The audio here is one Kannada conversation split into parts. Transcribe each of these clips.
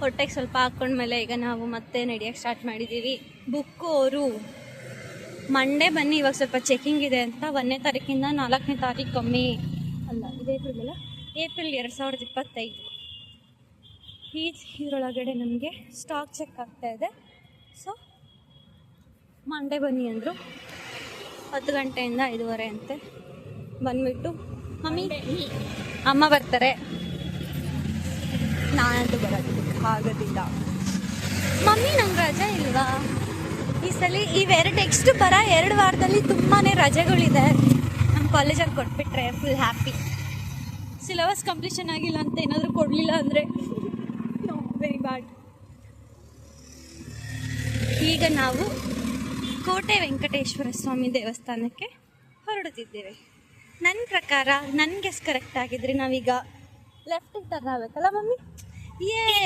ಹೊಟ್ಟೆಗೆ ಸ್ವಲ್ಪ ಹಾಕೊಂಡ್ಮೇಲೆ ಈಗ ನಾವು ಮತ್ತೆ ನಡೆಯಕ್ಕೆ ಸ್ಟಾರ್ಟ್ ಮಾಡಿದ್ದೀವಿ. ಬುಕ್ಕು ಅವರು ಮಂಡೇ ಬನ್ನಿ, ಇವಾಗ ಸ್ವಲ್ಪ ಚೆಕಿಂಗ್ ಇದೆ ಅಂತ. ಒಂದನೇ ತಾರೀಕಿಂದ ನಾಲ್ಕನೇ ತಾರೀಕು ಕಮ್ಮಿ ಅಲ್ಲ, ಇದು ಏಪ್ರಿಲ್ ಏಪ್ರಿಲ್ ಎರಡು ಸಾವಿರದ ಇಪ್ಪತ್ತೈದು. ಈ ಇದರೊಳಗಡೆ ನಮಗೆ ಸ್ಟಾಕ್ ಚೆಕ್ ಆಗ್ತಾ ಇದೆ. ಸೊ ಮಂಡೇ ಬನ್ನಿ ಅಂದರು. ಹತ್ತು ಗಂಟೆಯಿಂದ ಐದುವರೆ ಅಂತೆ. ಬಂದ್ಬಿಟ್ಟು ಮಮ್ಮಿ, ಅಮ್ಮ ಬರ್ತಾರೆ. ನಾನಂತೂ ಬರೋದಕ್ಕೆ ಆಗೋದಿಲ್ಲ ಮಮ್ಮಿ ನಂಗೆ ರಜೆ ಇಲ್ವಾ? ಈ ಸಲ ಇವೆರಡು ನೆಕ್ಸ್ಟ್ ಬರ ಎರಡು ವಾರದಲ್ಲಿ ತುಂಬಾ ರಜೆಗಳಿದೆ. ನಮ್ಮ ಕಾಲೇಜಲ್ಲಿ ಕೊಟ್ಬಿಟ್ರೆ ಫುಲ್ ಹ್ಯಾಪಿ ಸಿಲೆಬಸ್ ಕಂಪ್ಲೀಷನ್ ಆಗಿಲ್ಲ ಅಂತ ಏನಾದರೂ ಕೊಡಲಿಲ್ಲ ಅಂದರೆ ವೆರಿ ಬ್ಯಾಡ್ ಈಗ ನಾವು ಕೋಟೆ ವೆಂಕಟೇಶ್ವರ ಸ್ವಾಮಿ ದೇವಸ್ಥಾನಕ್ಕೆ ಹೊರಡುತ್ತಿದ್ದೇವೆ. ನನ್ನ ಪ್ರಕಾರ ನನ್ನ ಗೆಸ್ ಕರೆಕ್ಟ್ ಆಗಿದ್ರಿ ನಾವೀಗ ಲೆಫ್ಟಿಗೆ ಟರ್ನ್ ಆಗಬೇಕಲ್ಲ ಮಮ್ಮಿ?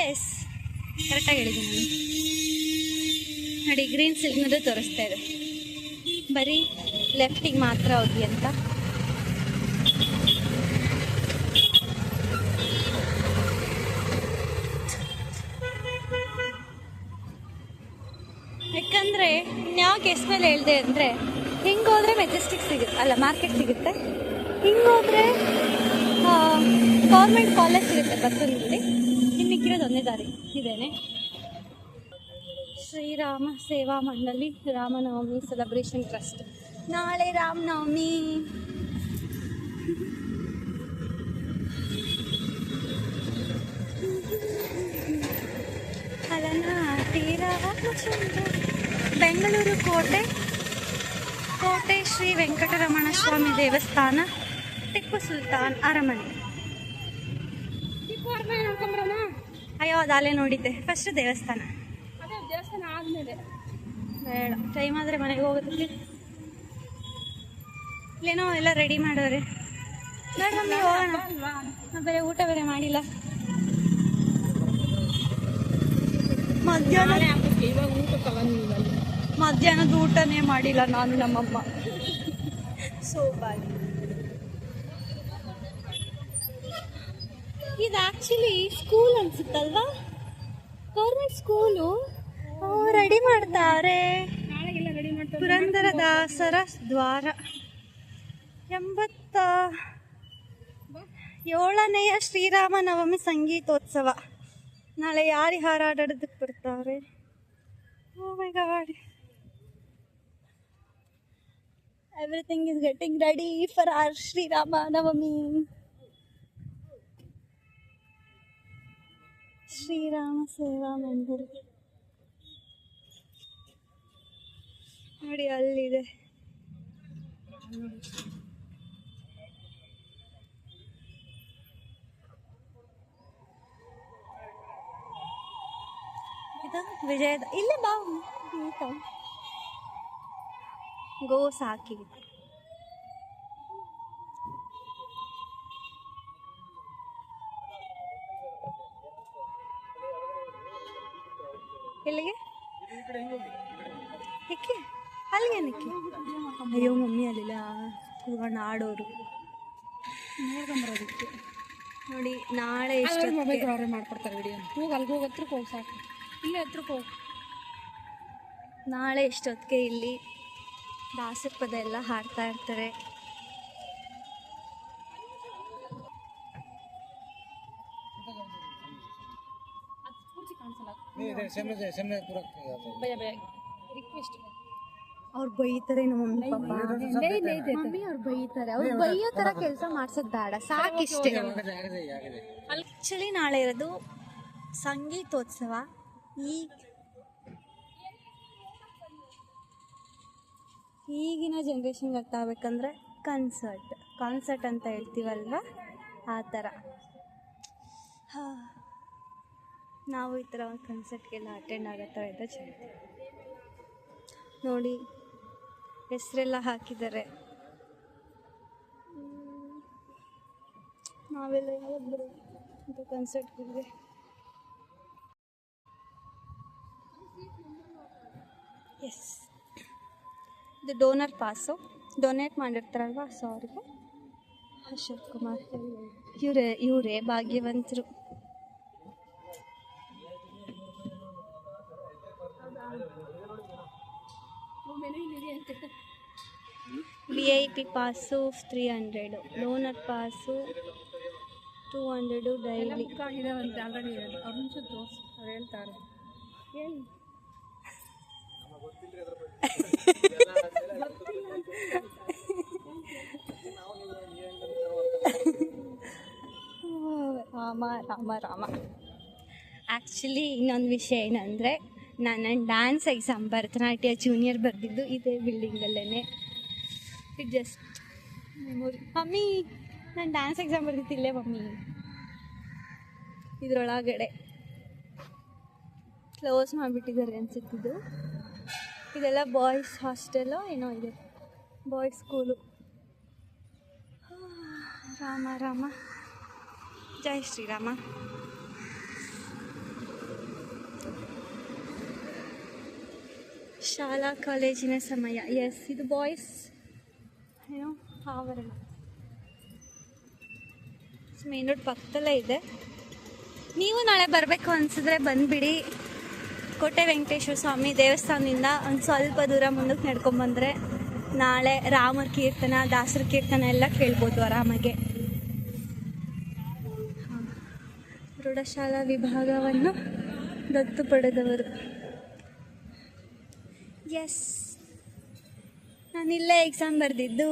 ಎಸ್ ಕರೆಕ್ಟಾಗಿ ಹೇಳಿದ್ದೀನಿ ನಾನು. ನೋಡಿ ಗ್ರೀನ್ ಸಿಗ್ನಲ್ ತೋರಿಸ್ತಾ ಇದೆ. ಬರೀ ಲೆಫ್ಟಿಗೆ ಮಾತ್ರ ಹೋಗಿ ಅಂತ. ಯಾಕಂದರೆ ಯಾವ ಕೇಸ್ ಮೇಲೆ ಹೇಳಿದೆ ಅಂದರೆ ಹಿಂಗೆ ಹೋದರೆ ಮೆಜೆಸ್ಟಿಕ್ ಸಿಗುತ್ತೆ. ಅಲ್ಲ ಮಾರ್ಕೆಟ್ ಸಿಗುತ್ತೆ. ಹಿಂಗೆ ಹೋದರೆ ಗೌರ್ಮೆಂಟ್ ಕಾಲೇಜ್ ಸಿಗುತ್ತೆ ಬಸ್ಸಲ್ಲಿ. ಇನ್ನು ಮಿಕ್ಕಿರೋದು ಒಂದೇ ದಾರಿ ಇದೇನೆ. ಶ್ರೀರಾಮ ಸೇವಾ ಮಂಡಳಿ, ರಾಮನವಮಿ ಸೆಲೆಬ್ರೇಷನ್ ಟ್ರಸ್ಟ್ ನಾಳೆ ರಾಮನವಮಿ. ಅಲನಾಟಿ ರಾಮಚಂದ್ರ ಬೆಂಗಳೂರು ಕೋಟೆ. ಕೋಟೆ ಶ್ರೀ ವೆಂಕಟರಮಣ ಸ್ವಾಮಿ ದೇವಸ್ಥಾನ ಟಿಪ್ಪು ಸುಲ್ತಾನ್ ಅರಮನೆ. ಅಯ್ಯೋ ಅದು ಅಲ್ಲೇ ನೋಡಿದ್ದೆ. ಫಸ್ಟ್ ದೇವಸ್ಥಾನ. ಅದೇ ದೇವಸ್ಥಾನ ಆದ್ಮೇಲೆ. ಬೇಡ ಟೈಮ್ ಆದರೆ ಮನೆಗೆ ಹೋಗೋದಕ್ಕೆ. ಇಲ್ಲೇನೋ ಎಲ್ಲ ರೆಡಿ ಮಾಡೋರೆ. ಹೋಗೋಣ. ಬೇರೆ ಊಟ ಬೇರೆ ಮಾಡಿಲ್ಲ. ಮಧ್ಯಾಹ್ನ ಊಟ ತಗೊಂಡಿಲ್ಲ ಇವಾಗ ನೀವು ಅಲ್ಲಿ ಮಧ್ಯಾಹ್ನದ ಊಟನೇ ಮಾಡಿಲ್ಲ ನಾನು ನಮ್ಮಮ್ಮ. ಸೋ ಬಾಯ್ ಇದು ಆ್ಯಕ್ಚುಲಿ ಸ್ಕೂಲ್ ಅನ್ಸುತ್ತಲ್ವಾ? ಗೌರ್ಮೆಂಟ್ ಸ್ಕೂಲು ರೆಡಿ ಮಾಡ್ತಾರೆ. ಪುರಂದರ ರೆಡಿ ಮಾಡ್ತಾರೆ ಪುರಂದರದಾಸರ ದ್ವಾರ. ಎಂಬತ್ತ ಏಳನೆಯ ಶ್ರೀರಾಮ ನವಮಿ ಸಂಗೀತೋತ್ಸವ. ನಾಳೆ ಯಾರು ಹಾರಾಡೋದಕ್ಕೆ ಬರ್ತಾರೆ? ಓ my god everything is getting ready for our Shri Rama Navami Shri Rama Seva Mandira ನೋಡಿ ಅಲ್ಲಿದೆ ವಿಜಯದ ಇಲ್ಲೇ ಬಾ ಆಯ್ತಾ ಗೋ ಸಾಕಿ ಎಲ್ಲಿಗೆ? ಇಕ್ಕೆ? ಅಲ್ಲಿಗೆ ಏನಕ್ಕೆ ಅಯ್ಯೋ ಮಮ್ಮಿ ಅಲ್ಲಿಲ್ಲ ಕೂತ್ಕೊಂಡು ಆಡೋರು. ನೋಡ್ಕೊಂಬರೋದಕ್ಕೆ ನೋಡಿ ನಾಳೆ ಎಷ್ಟು ಅವರೇ ಮಾಡ್ಕೊಡ್ತಾರೆ ವಿಡಿಯೋ ಹೋಗಿ ಅಲ್ಲಿಗೆ ಹೋಗಿ ಹತ್ರಕ್ಕೆ ಹೋಗಿ ಸಾಕು. ಇಲ್ಲೇ ಹತ್ರಕ್ಕೆ ಹೋಗಿ. ನಾಳೆ ಎಷ್ಟೊತ್ತಿಗೆ ಇಲ್ಲಿ ದಾಸರ ಪದ ಎಲ್ಲ ಹಾಡ್ತಾ ಇರ್ತಾರೆ. ಅವ್ರು ಬೈತಾರೆ ನಮ್ಮ ಮಮ್ಮಿ ಅವ್ರು ಬೈತಾರೆ. ಅವ್ರು ಬೈಯೋ ತರ ಕೆಲಸ ಮಾಡ್ಸೋದ್ ಬೇಡ. ಸಾಕಿಷ್ಟೇ ಆಕ್ಚುಲಿ ನಾಳೆ ಇರೋದು ಸಂಗೀತೋತ್ಸವ. ಈಗ ಈಗಿನ ಜನ್ರೇಷನ್ಗೆ ಅರ್ಥ ಆಗ್ಬೇಕಂದ್ರೆ ಕನ್ಸರ್ಟ್ ಕಾನ್ಸರ್ಟ್ ಅಂತ ಹೇಳ್ತೀವಲ್ವ? ಆ ಥರ. ನಾವು ಈ ಥರ ಒಂದು ಕನ್ಸರ್ಟ್ಗೆಲ್ಲ ಅಟೆಂಡ್ ಆಗೋ ಥರ ಇದ್ದರೆ ಚೆನ್ನಾಗಿ ನೋಡಿ, ಹೆಸರೆಲ್ಲ ಹಾಕಿದ್ದಾರೆ. ನಾವೆಲ್ಲ ಯಾವಾಗ ಬರೋದು ಅಂತ ಕನ್ಸರ್ಟ್ಗಳಿಗೆ ಎಸ್ ಇದು ಡೋನರ್ ಪಾಸು ಡೊನೇಟ್ ಮಾಡಿರ್ತಾರಲ್ವ? ಸೊ ಅವ್ರಿಗೆ. ಅಶೋಕ್ ಕುಮಾರ್. ಇವರೇ ಇವರೇ ಭಾಗ್ಯವಂತರು. V I P pass three hundred donor pass two hundred daily ಇದಾವಂತೆ already ಅವ್ರ ಮುಂಚೆ ತೋರಿಸಿ ಅವ್ರು ಹೇಳ್ತಾರೆ. ಹೇಳಿ ರಾಮ ರಾಮ. ಆ್ಯಕ್ಚುಲಿ ಇನ್ನೊಂದು ವಿಷಯ ಏನಂದರೆ ನಾನು ಡ್ಯಾನ್ಸ್ ಎಕ್ಸಾಮ್ ಭರತನಾಟ್ಯ ಜೂನಿಯರ್ ಬರೆದಿದ್ದು ಇದೇ ಬಿಲ್ಡಿಂಗಲ್ಲೇ ಇಟ್ ಜಸ್ಟ್ ಮೆಮೊರಿ ಮಮ್ಮಿ, ನಾನು ಡ್ಯಾನ್ಸ್ ಎಕ್ಸಾಮ್ ಬರೆದಿದ್ದಿಲ್ಲೇ ಮಮ್ಮಿ. ಇದರೊಳಗಡೆ. ಕ್ಲೋಸ್ ಮಾಡಿಬಿಟ್ಟಿದ್ದಾರೆ ಅನ್ಸುತ್ತಿದ್ದು ಇದೆಲ್ಲ ಬಾಯ್ಸ್ ಹಾಸ್ಟೆಲೋ ಏನೋ ಇದೆ. Boys school Rama Rama. ಜೈ ಶ್ರೀರಾಮ ಶಾಲಾ ಕಾಲೇಜಿನ ಸಮಯ. ಎಸ್ ಇದು ಬಾಯ್ಸ್ ಏನೋ ಆವರಣ ಮೇನ್ ರೋಡ್ ಪಕ್ಕದಲ್ಲೇ ಇದೆ. ನೀವು ನಾಳೆ ಬರಬೇಕು ಅನಿಸಿದ್ರೆ ಬಂದುಬಿಡಿ. ಕೋಟೆ ವೆಂಕಟೇಶ್ವರ ಸ್ವಾಮಿ ದೇವಸ್ಥಾನದಿಂದ ಒಂದು ಸ್ವಲ್ಪ ದೂರ ಮುಂದಕ್ಕೆ ನಡ್ಕೊಂಬಂದರೆ ನಾಳೆ ರಾಮರ ಕೀರ್ತನ ದಾಸರ ಕೀರ್ತನ ಎಲ್ಲ ಕೇಳ್ಬೋದು ಆರಾಮಾಗೆ. ಪ್ರೌಢಶಾಲಾ ವಿಭಾಗವನ್ನು ದತ್ತು ಪಡೆದವರು. ಎಸ್ ನಾನಿಲ್ಲೇ ಎಕ್ಸಾಮ್ ಬರೆದಿದ್ದು.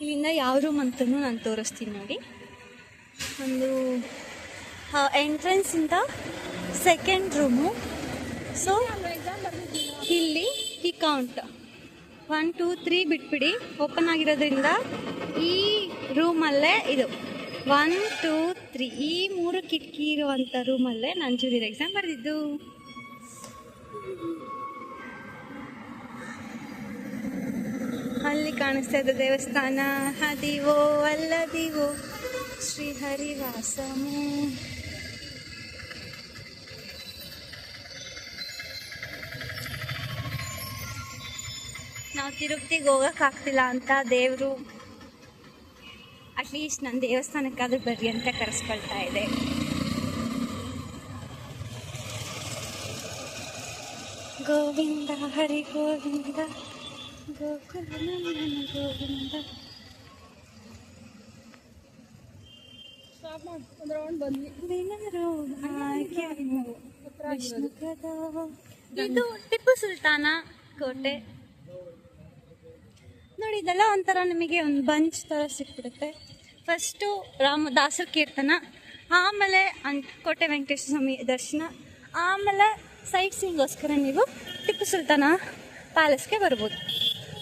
ಇಲ್ಲಿಂದ ಯಾವ ರೂಮ್ ಅಂತಲೂ ನಾನು ತೋರಿಸ್ತೀನಿ ನೋಡಿ. ಒಂದು ಎಂಟ್ರೆನ್ಸಿಂದ ಸೆಕೆಂಡ್ ರೂಮು ಸೊ ಇಲ್ಲಿ ಈ ಕೌಂಟ್ ಒನ್ ಟೂ ತ್ರೀ ಬಿಟ್ಬಿಡಿ. ಓಪನ್ ಆಗಿರೋದ್ರಿಂದ ಈ ರೂಮಲ್ಲೇ ಇದು. ಒನ್ ಟೂ ತ್ರೀ ಈ ಮೂರು ಕಿಟಕಿ ಇರುವಂಥ ರೂಮಲ್ಲೇ ನಾನು ಎಕ್ಸಾಮ್ ಬರೆದಿದ್ದು. ಅಲ್ಲಿ ಕಾಣಿಸ್ತಾ ಇದ್ದ ದೇವಸ್ಥಾನ. ಹದಿವೋ ಅಲ್ಲದಿವೋ ಶ್ರೀ ಹರಿವಾಸಮು ನಾವು ತಿರುಪತಿಗೆ ಹೋಗೋಕ್ಕಾಗ್ತಿಲ್ಲ ಅಂತ ದೇವರು ಅಟ್ಲೀಸ್ಟ್ ನನ್ನ ದೇವಸ್ಥಾನಕ್ಕಾದ್ರೂ ಬರ್ರಿ ಅಂತ ಕರೆಸ್ಕೊಳ್ತಾ ಇದೆ. ಗೋವಿಂದ ಹರಿ ಗೋವಿಂದ ಗೋಕುಲ ಗೋವಿಂದ. ಇದು ಟಿಪ್ಪು ಸುಲ್ತಾನ ಕೋಟೆ. ನೋಡಿ ಇದೆಲ್ಲ ಒಂಥರ ನಿಮಗೆ ಒಂದು ಬಂಚ್ ಥರ ಸಿಕ್ಬಿಡುತ್ತೆ. ಫಸ್ಟು ರಾಮ ದಾಸರ ಕೀರ್ತನ ಆಮೇಲೆ ಕೋಟೆ ವೆಂಕಟೇಶ್ವರ ಸ್ವಾಮಿ ದರ್ಶನ ಆಮೇಲೆ ಸೈಟ್ ಸೀಯಿಂಗೋಸ್ಕರ ನೀವು ಟಿಪ್ಪು ಸುಲ್ತಾನ ಪ್ಯಾಲೇಸ್ಗೆ ಬರ್ಬೋದು.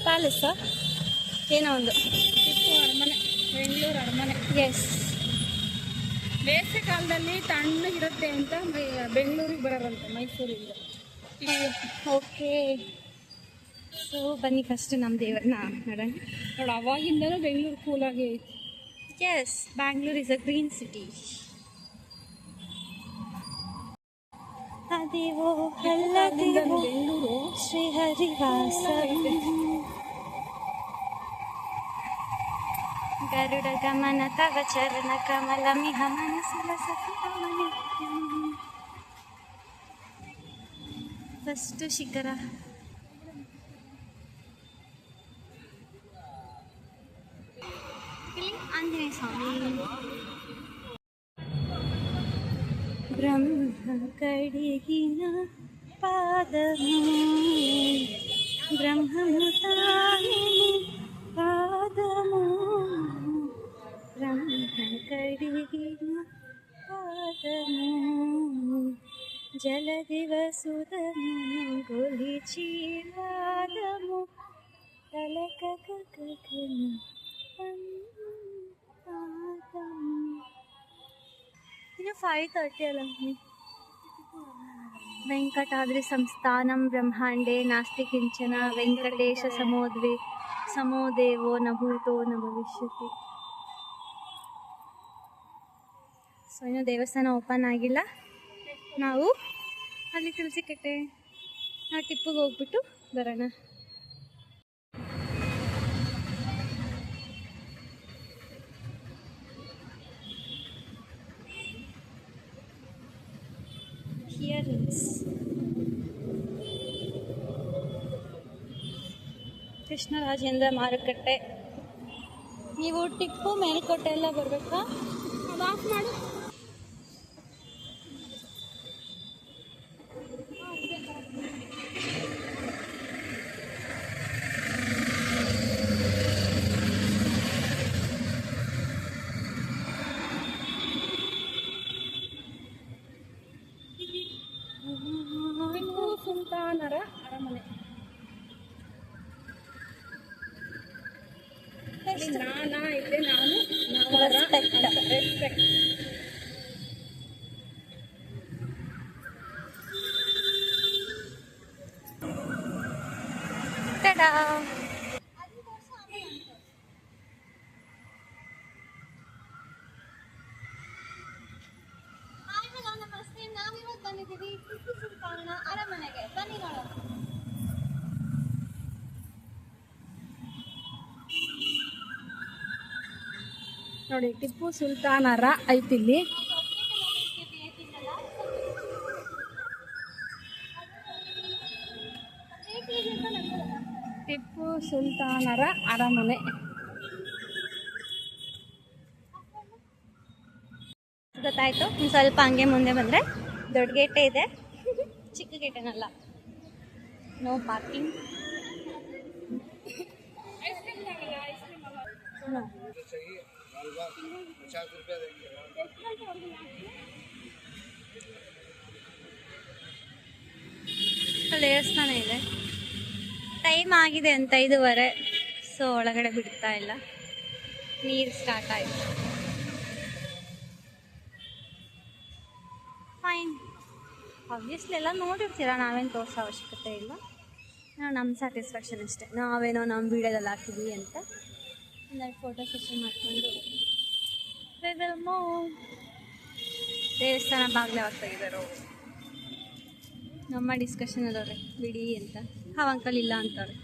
ಪ್ಯಾಲೇಸ ಏನೋ ಒಂದು. ಟಿಪ್ಪು ಅರಮನೆ ಬೆಂಗಳೂರು ಅರಮನೆ. ಎಸ್ ಬೇಸಿಗೆ ಕಾಲದಲ್ಲಿ ತಣ್ಣಗಿರುತ್ತೆ ಅಂತ ಬೆಂಗಳೂರಿಗೆ ಬರೋರಂತೆ ಮೈಸೂರಿಂದ. ಓಕೆ. ಸೊ ಬನ್ನಿ ಫಸ್ಟ್ ನಮ್ಮ ದೇವರನ್ನ ನೋಡೋಣ. ನೋಡಿ ಅವಾಗಿಂದನೂ ಬೆಂಗಳೂರು ಕೂಲಾಗಿ ಐತಿ yes Bangalore is a green city ಅದೇವೋ ಅಲ್ಲದೇವೋ Bengaluru Shri ಹರಿವಾಸ Garuda ಗಮನ ತವ ಚರಣ ಕಮಲ ಮಿಹ ಮನಸ್ಸಿನ ಫಸ್ಟ್ ಶಿಖರ స్వామి బ్రహ్మ కడిగిన పాదము బ్రహ్మము తాని పాదము బ్రహ్మ కడిగిన పాదము జలదివసుదము గొలిచి వాదము తలక గగన ಇನ್ನು ಫೈವ್ ತರ್ಟಿ ಅಲ್ಲ ವೆಂಕಟಾದ್ರಿ ಸಂಸ್ಥಾನಂ ಬ್ರಹ್ಮಾಂಡೇ ನಾಸ್ತಿ ಕಿಂಚನ ವೆಂಕಟೇಶ ಸಮೋದ್ವಿ ಸಮೋದೇವೋ ನ ಭೂತೋ ನ ಭವಿಷ್ಯತಿ ಸೊ ಇನ್ನು ದೇವಸ್ಥಾನ ಓಪನ್ ಆಗಿಲ್ಲ. ನಾವು ಅಲ್ಲಿ ತುಳಸಿ ಕಟ್ಟೆ ನಾವು ಟಿಪ್ಪಿಗೆ ಹೋಗ್ಬಿಟ್ಟು ಬರೋಣ. ಇಯರಿಂಗ್ಸ್ ಕೃಷ್ಣರಾಜೇಂದ್ರ ಮಾರುಕಟ್ಟೆ. ನೀವು ಟಿಪ್ಪು ಮೇಲ್ಕೋಟೆ ಎಲ್ಲ ಬರಬೇಕಾ? ವಾಕ್ ಆಫ್ ಮಾಡು ಟಿಪ್ಪು ಸುಲ್ತಾನರ ಅರಮನೆ ಇಲ್ಲಿ ನಾನಾ ಇಲ್ಲೇ ನಾನು ನಾವರ Respect. Respect tada hi hello ನಮಸ್ತೆ ನಾವಿವತ್ತು ಬಂದಿದ್ದೀವಿ ಟಿಪ್ಪು ಸುಲ್ತಾನನ ಅರಮನೆಗೆ ಬನ್ನಿ ನೋಡೋಣ ನೋಡಿ ಟಿಪ್ಪು ಸುಲ್ತಾನರ ಐತಿಲ್ಲಿ ಟಿಪ್ಪು ಸುಲ್ತಾನರ ಅರಮನೆ. ಗೊತ್ತಾಯ್ತು? ಇನ್ ಸ್ವಲ್ಪ ಹಂಗೆ ಮುಂದೆ ಬಂದ್ರೆ ದೊಡ್ಡ ಗೇಟೆ ಇದೆ. ಚಿಕ್ಕ ಗೇಟೇನಲ್ಲ. ನೋ ಪಾರ್ಕಿಂಗ್ ದೇವಸ್ಥಾನ ಇದೆ. ಟೈಮ್ ಆಗಿದೆ ಅಂತ ಐದುವರೆ ಸೊ ಒಳಗಡೆ ಬಿಡ್ತಾ ಇಲ್ಲ. ನೀರು ಸ್ಟಾರ್ಟ್ ಆಯಿತು. ಫೈನ್ ಆಬ್ವಿಯಸ್ಲಿ ಎಲ್ಲ ನೋಡಿರ್ತೀರ, ನಾವೇನು ತೋರಿಸೋ ಅವಶ್ಯಕತೆ ಇಲ್ಲ. ನಾವು ನಮ್ಮ ಸ್ಯಾಟಿಸ್ಫ್ಯಾಕ್ಷನ್ ಅಷ್ಟೇ. ನಾವೇನೋ ನಮ್ಮ ವೀಡಿಯೋದಲ್ಲಿ ಹಾಕಿದ್ವಿ ಅಂತ ಒಂದೆರಡು ಫೋಟೋ ಸೆಷನ್ ಮಾಡ್ಕೊಂಡು. ದೇವಸ್ಥಾನ ಬಾಗಿಲು ತೆಗಿದಾರೋ ನಮ್ಮ ಡಿಸ್ಕಷನ್ ಅದವ್ರೆ ಬಿಡಿ ಅಂತ. ಹಾವ್ ಅಂಕಲ್ ಇಲ್ಲ ಅಂತಾರೆ.